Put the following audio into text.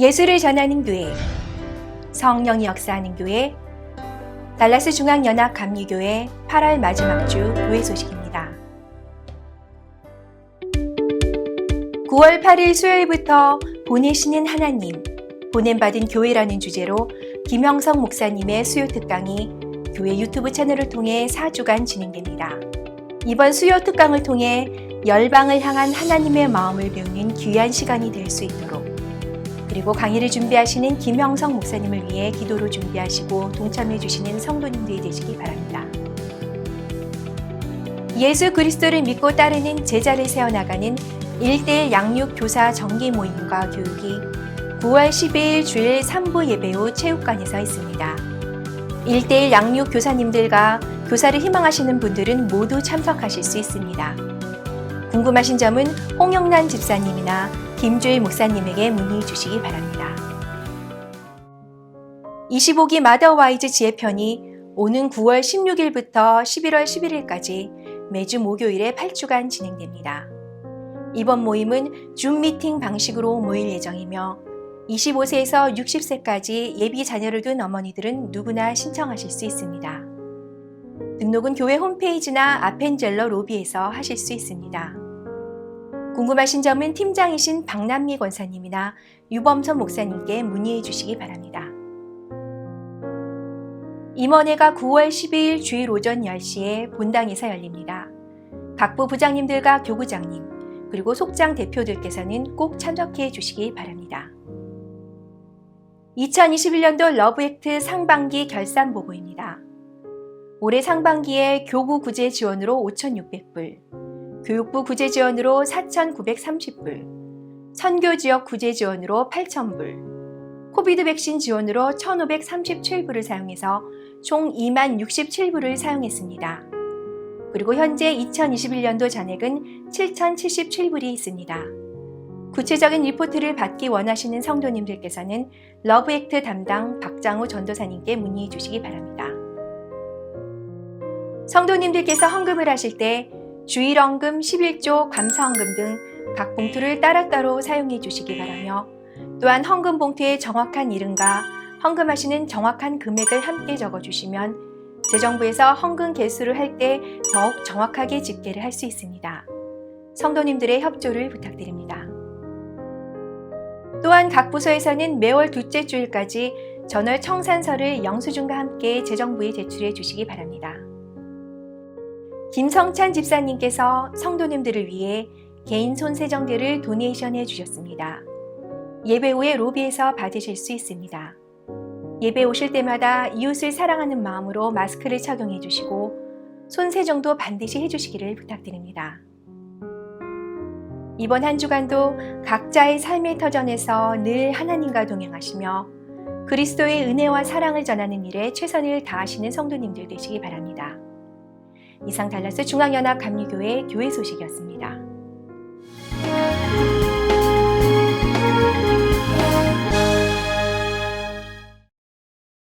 예수를 전하는 교회, 성령이 역사하는 교회, 달라스 중앙연합 감리교회 8월 마지막 주 교회 소식입니다. 9월 8일 수요일부터 보내시는 하나님, 보냄받은 교회라는 주제로 김형성 목사님의 수요 특강이 교회 유튜브 채널을 통해 4주간 진행됩니다. 이번 수요 특강을 통해 열방을 향한 하나님의 마음을 배우는 귀한 시간이 될 수 있도록 그리고 강의를 준비하시는 김형성 목사님을 위해 기도로 준비하시고 동참해 주시는 성도님들이 되시기 바랍니다. 예수 그리스도를 믿고 따르는 제자를 세워나가는 1대1 양육 교사 정기 모임과 교육이 9월 12일 주일 3부 예배 후 체육관에서 있습니다. 1대1 양육 교사님들과 교사를 희망하시는 분들은 모두 참석하실 수 있습니다. 궁금하신 점은 홍영란 집사님이나 김주일 목사님에게 문의 주시기 바랍니다. 25기 마더와이즈 지혜편이 오는 9월 16일부터 11월 11일까지 매주 목요일에 8주간 진행됩니다. 이번 모임은 줌 미팅 방식으로 모일 예정이며 25세에서 60세까지 예비 자녀를 둔 어머니들은 누구나 신청하실 수 있습니다. 등록은 교회 홈페이지나 아펜젤러 로비에서 하실 수 있습니다. 궁금하신 점은 팀장이신 박남미 권사님이나 유범선 목사님께 문의해 주시기 바랍니다. 임원회가 9월 12일 주일 오전 10시에 본당에서 열립니다. 각부 부장님들과 교구장님, 그리고 속장 대표들께서는 꼭 참석해 주시기 바랍니다. 2021년도 러브액트 상반기 결산 보고입니다. 올해 상반기에 교구 구제 지원으로 5,600불, 교육부 구제 지원으로 4,930불, 선교 지역 구제 지원으로 8,000불, 코비드 백신 지원으로 1,537불을 사용해서 총 2만 67불을 사용했습니다. 그리고 현재 2021년도 잔액은 7,077불이 있습니다. 구체적인 리포트를 받기 원하시는 성도님들께서는 러브액트 담당 박장우 전도사님께 문의해 주시기 바랍니다. 성도님들께서 헌금을 하실 때 주일헌금, 11조, 감사헌금 등 각 봉투를 따로따로 사용해 주시기 바라며 또한 헌금 봉투의 정확한 이름과 헌금하시는 정확한 금액을 함께 적어주시면 재정부에서 헌금 개수를 할 때 더욱 정확하게 집계를 할 수 있습니다. 성도님들의 협조를 부탁드립니다. 또한 각 부서에서는 매월 둘째 주일까지 전월 청산서를 영수증과 함께 재정부에 제출해 주시기 바랍니다. 김성찬 집사님께서 성도님들을 위해 개인 손세정제를 도네이션해 주셨습니다. 예배 후에 로비에서 받으실 수 있습니다. 예배 오실 때마다 이웃을 사랑하는 마음으로 마스크를 착용해 주시고 손세정도 반드시 해 주시기를 부탁드립니다. 이번 한 주간도 각자의 삶의 터전에서 늘 하나님과 동행하시며 그리스도의 은혜와 사랑을 전하는 일에 최선을 다하시는 성도님들 되시기 바랍니다. 이상 달라스 중앙연합 감리교회 교회 소식이었습니다.